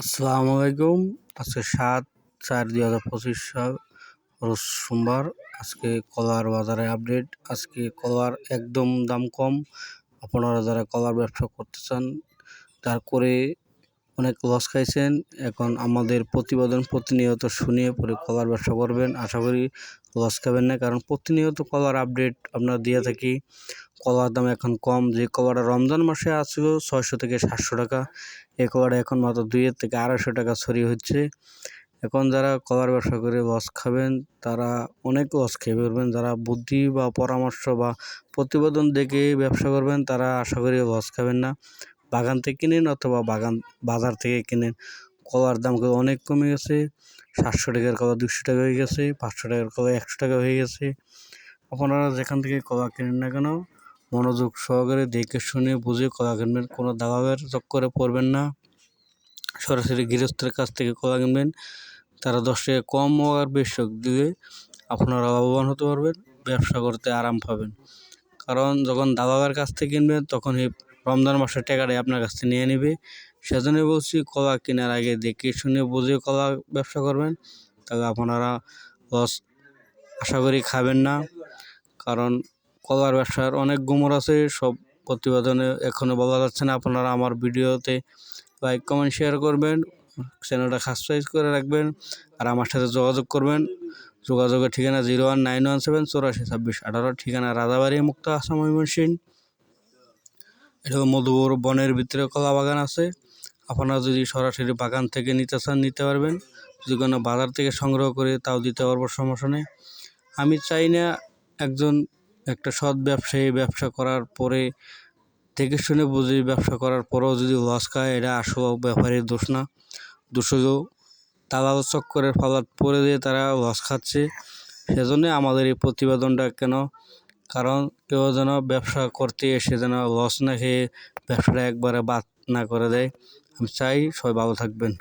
আসসালামু আলাইকুম আজকে সাত চার দুই হাজার পঁচিশ সাল, রোজ সোমবার। আজকে কলার বাজারে আপডেট। আজকে কলার একদম দাম কম। আপনারা যারা কলার ব্যবসা করতে চান, তার করে অনেক লস খাইছেন। এখন আমাদের প্রতিবেদন প্রতিনিয়ত শুনিয়ে পরে কলার ব্যবসা করবেন। আশা করি লস খাবেন না, কারণ প্রতিনিয়ত কলার আপডেট আপনারা দিয়ে থাকি। কলার দাম এখন কম। যে কলাটা রমজান মাসে আসছিল ছয়শো থেকে সাতশো টাকা, এ কলাটা এখন মাত্র দুইয়ের থেকে আড়াইশো টাকা ছড়িয়ে হচ্ছে। এখন যারা কলার ব্যবসা করে লস খাবেন, তারা অনেক লস খেয়ে ফেলবেন। যারা বুদ্ধি বা পরামর্শ বা প্রতিবেদন দেখে ব্যবসা করবেন, তারা আশা করি লস খাবেন না। বাগান থেকে কিনেন অথবা বাগান, বাজার থেকে কিনেন। কলার দাম অনেক কমে গেছে। সাতশো টাকার কলা দুশো টাকা হয়ে গেছে, পাঁচশো টাকার কলা একশো টাকা হয়ে গেছে। আপনারা যেখান থেকে কলা কিনেন না কেন মনোযোগ সহকারে দেখে শুনে বুঝে কলা কিনবেন। কোনো দাবাবের চক্করে পড়বেন না। সরাসরি গৃহস্থের কাছ থেকে কলা কিনবেন। তারা দশ টাকা কম আর বেশি দিলে আপনারা লাভবান হতে পারবেন, ব্যবসা করতে আরাম পাবেন। কারণ যখন দাবাবের কাছ থেকে কিনবেন, তখন এই রমজান মাসের টাকাটাই আপনার কাছ থেকে নিয়ে নেবে। সেজন্যই বলছি, কলা কেনার আগে দেখে শুনে বুঝে কলা ব্যবসা করবেন। তাহলে আপনারা লস আশা করি খাবেন না। কারণ কলার ব্যবসার অনেক গুমর আছে, সব প্রতিবেদনে এখনও বলা যাচ্ছে না। আপনারা আমার ভিডিওতে লাইক কমেন্ট শেয়ার করবেন চ্যানেলটা সাবস্ক্রাইব করে রাখবেন আর আমার সাথে যোগাযোগ করবেন। যোগাযোগের ঠিকানা zero one nine one seven চৌরাশি ছাব্বিশ আঠারো, ঠিকানা রাজাবাড়ি, মুক্ত আসাম ময়মনসিংহ এটা মধুপুর বনের ভিতরে কলা বাগান আছে। আপনারা যদি সরাসরি বাগান থেকে নিতে চান, নিতে পারবেন। যদি কোনো বাজার থেকে সংগ্রহ করে, তাও দিতে পারব, সমস্যা নেই। আমি চাই না একজন একটা সৎ ব্যবসায়ী ব্যবসা করার পরে দেখে শুনে বুঝে ব্যবসা করার পরেও যদি লস খায়, এটা আসল ব্যাপারের দোষ না। দোষ হলেও দালাল চক্করের ফালাত পরে দিয়ে তারা লস খাচ্ছে, সেজন্য আমাদের এই প্রতিবেদনটা কেন? কারণ কেউ যেন ব্যবসা করতে এসে যেন লস না খেয়ে ব্যবসাটা একবারে বাদ না করে দেয়। আমি চাই সবাই ভালো থাকবেন।